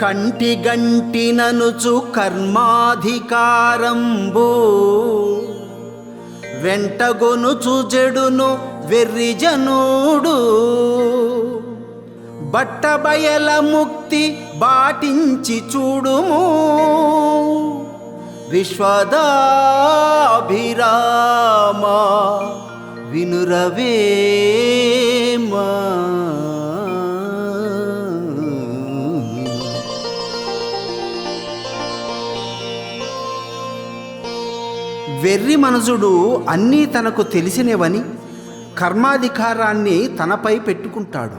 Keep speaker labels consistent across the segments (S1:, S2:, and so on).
S1: కంటి గంటిననుచు కర్మాధికారంబు. వెంటగొనుచు జడును వెర్రిజనుడు. బట్టబయల ముక్తి బాటించి చూడుము. విశ్వదాభిరామ వినురవే వెర్రి మనసుడు అన్నీ తనకు తెలిసినవని కర్మాధికారాన్ని తనపై పెట్టుకుంటాడు.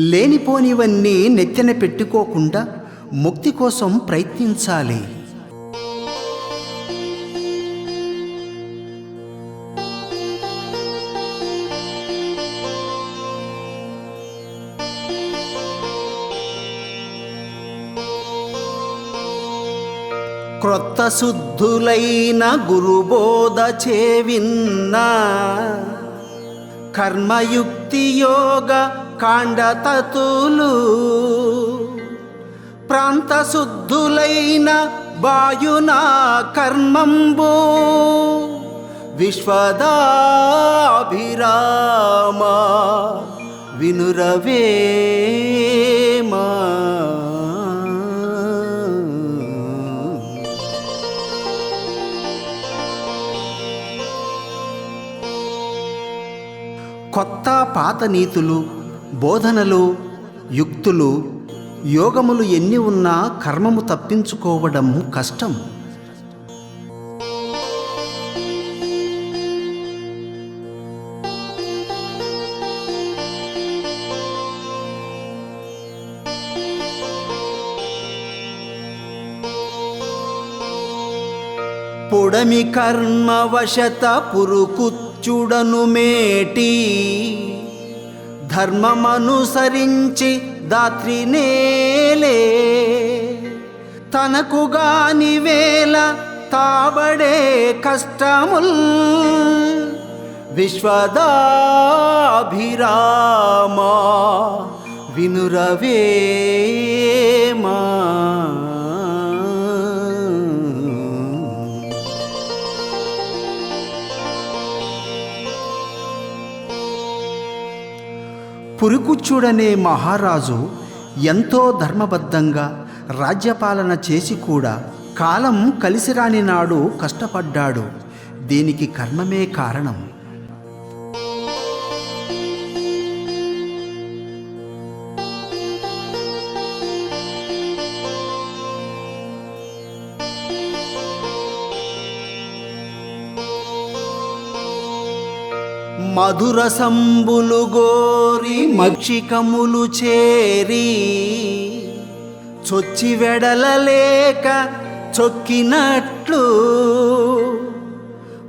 S1: లేనిపోనివన్నీ నెత్తెన పెట్టుకోకుండా ముక్తి కోసం ప్రయత్నించాలి. క్రొత్త శుద్ధులైన గురుబోధ చేవిన్న. కర్మయుక్తి యోగ కాండతతులు ప్రాంత శుద్ధులైన వాయున కర్మంబు. విశ్వదాభిరామ వినురవే. కొత్త పాత నీతులు బోధనలు యుక్తులు యోగములు ఎన్ని ఉన్నా కర్మము తప్పించుకోవడం కష్టం. పొడమి కర్మవశత చూడనుమేటి మేటి. ధర్మమనుసరించి దాత్రినేలే తనకుగాని వేల తాబడే కష్టముల్. విశ్వదాభిరామా వినురవేమా. పురుకుచ్చుడనే మహారాజు ఎంతో ధర్మబద్ధంగా రాజ్యపాలన చేసి కూడా కాలం కలిసిరాని నాడు కష్టపడ్డాడు. దీనికి కర్మమే కారణం. మధుర సంబులు గోరి మక్షికములు చేరి చొచ్చి వెడలలేక చొక్కినట్లు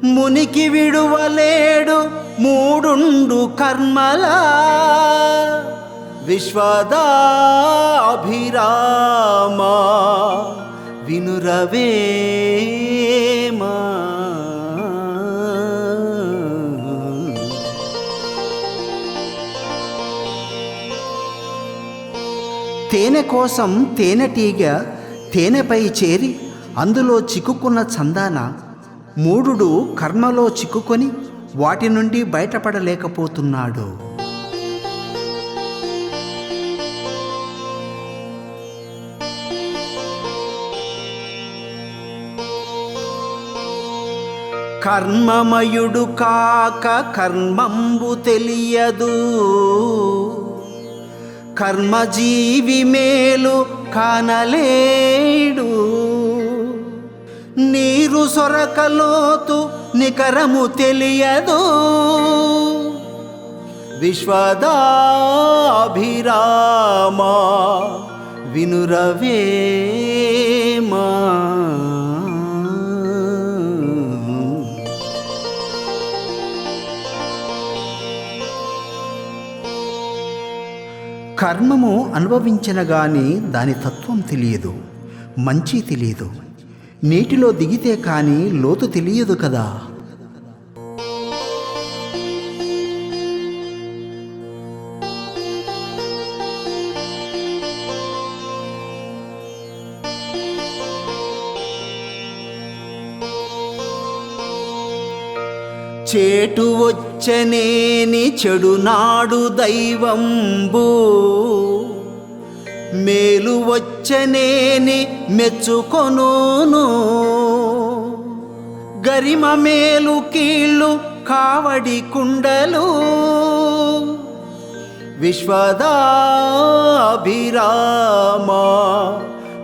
S1: మునికి విడువలేడు మూడుండు కర్మలా విశ్వదాభిరామ వినురవేమా. తేనె కోసం తేనెటీగ తేనెపై చేరి అందులో చిక్కుకున్న చందాన మూడు కర్మలో చిక్కుకొని వాటి నుండి బయటపడలేకపోతున్నాడు. కర్మమయుడు కాక కర్మంబు తెలియదు. కర్మజీవి మేలు కానలేడు. నీరు సొరకలోతు నికరము తెలియదు. విశ్వదాభిరామ వినురవేమా కర్మము అనుభవించిన గాని దాని తత్వం తెలియదు మంచి తెలియదు. నీటిలో దిగితే కానీ లోతు తెలియదు కదా. చేటు వచ్చనేని చెడునాడు దైవంబు. మేలు వచ్చనేని మెచ్చుకొనును. గరిమ మేలు కీళ్ళు కావడి కుండలు. విశ్వదాభిరామ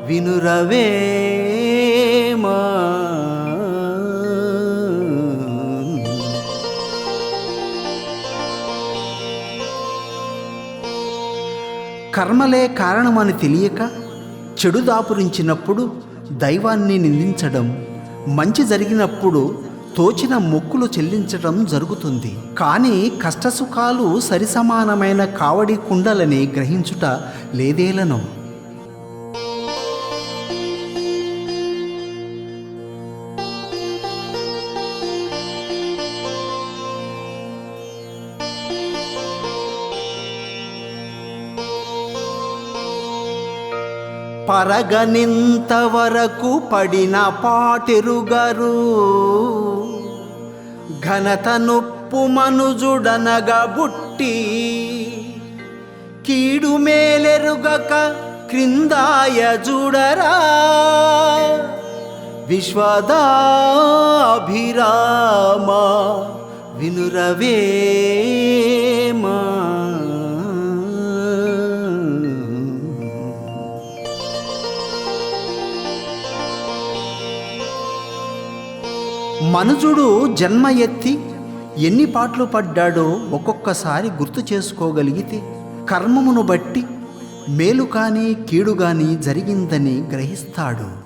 S1: వినురవేమా. కర్మలే కారణమని తెలియక చెడు దాపురించినప్పుడు దైవాన్ని నిందించడం మంచి జరిగినప్పుడు తోచిన మొక్కులు చెల్లించడం జరుగుతుంది. కానీ కష్టసుఖాలు సరిసమానమైన కావడి కుండలని గ్రహించుట లేదేలను. పరగనింతవరకు పడిన పాటెరుగరు. ఘనత నొప్పు మనుజుడనగా బుట్టి కీడు మేలెరుగక క్రిందాయ జుడరా. విశ్వదాభిరామ వినురవేమా మనుజుడు జన్మ ఎత్తి ఎన్ని పాటలు పడ్డాడో ఒక్కొక్కసారి గుర్తు చేసుకోగలిగితే కర్మమును బట్టి మేలు కానీ కీడు కానీ జరిగిందని గ్రహిస్తాడు.